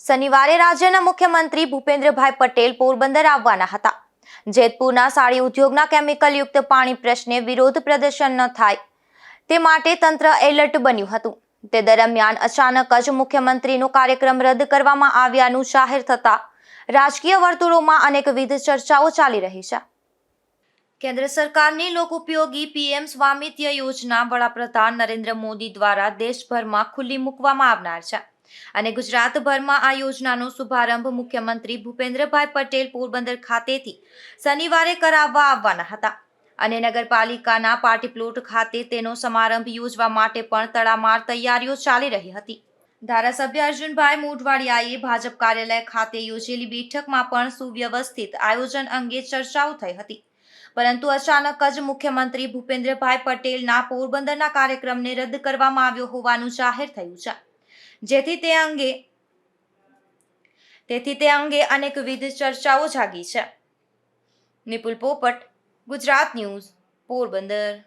શનિવારે રાજ્યના મુખ્યમંત્રી ભૂપેન્દ્રભાઈ પટેલ પોરબંદર આવવાના હતા. જેતપુરના સાડી ઉદ્યોગના કેમિકલયુક્ત પાણી પ્રશ્ને વિરોધ પ્રદર્શન ન થાય તે માટે તંત્ર એલર્ટ બન્યું હતું. તે દરમિયાન અચાનક જ મુખ્યમંત્રીનો કાર્યક્રમ રદ કરવામાં આવ્યાનું જાહેર થતાં રાજકીય વર્તુળોમાં અનેકવિધ ચર્ચાઓ ચાલી રહી છે. કેન્દ્ર સરકારની લોકોપયોગી પીએમ સ્વામિત્ય યોજના વડાપ્રધાન નરેન્દ્ર મોદી દ્વારા દેશભરમાં ખુલ્લી મૂકવામાં આવનાર છે. અને ગુજરાતભરમાં આ યોજનાનો શુભારંભ મુખ્યમંત્રી ભૂપેન્દ્રભાઈ પટેલ પોરબંદર ખાતેથી શનિવારે કરાવવા આવવાના હતા. અને નગરપાલિકાના પાર્ટી પ્લોટ ખાતે તેનો સમારંભ યોજવા માટે પણ તડામાર તૈયારીઓ ચાલી રહી હતી. ધારાસભ્ય અર્જુનભાઈ મોઢવાડિયાએ ભાજપ કાર્યાલય ખાતે યોજેલી બેઠકમાં પણ સુવ્યવસ્થિત આયોજન અંગે ચર્ચાઓ થઈ હતી. પરંતુ અચાનક જ મુખ્યમંત્રી ભૂપેન્દ્રભાઈ પટેલના પોરબંદરના કાર્યક્રમને રદ કરવામાં આવ્યો હોવાનું જાહેર થયું છે. જેથી તે અંગે તેથી તે અંગે અનેકવિધ ચર્ચાઓ જાગી છે. નિપુલ પોપટ, ગુજરાત ન્યૂઝ, પોરબંદર.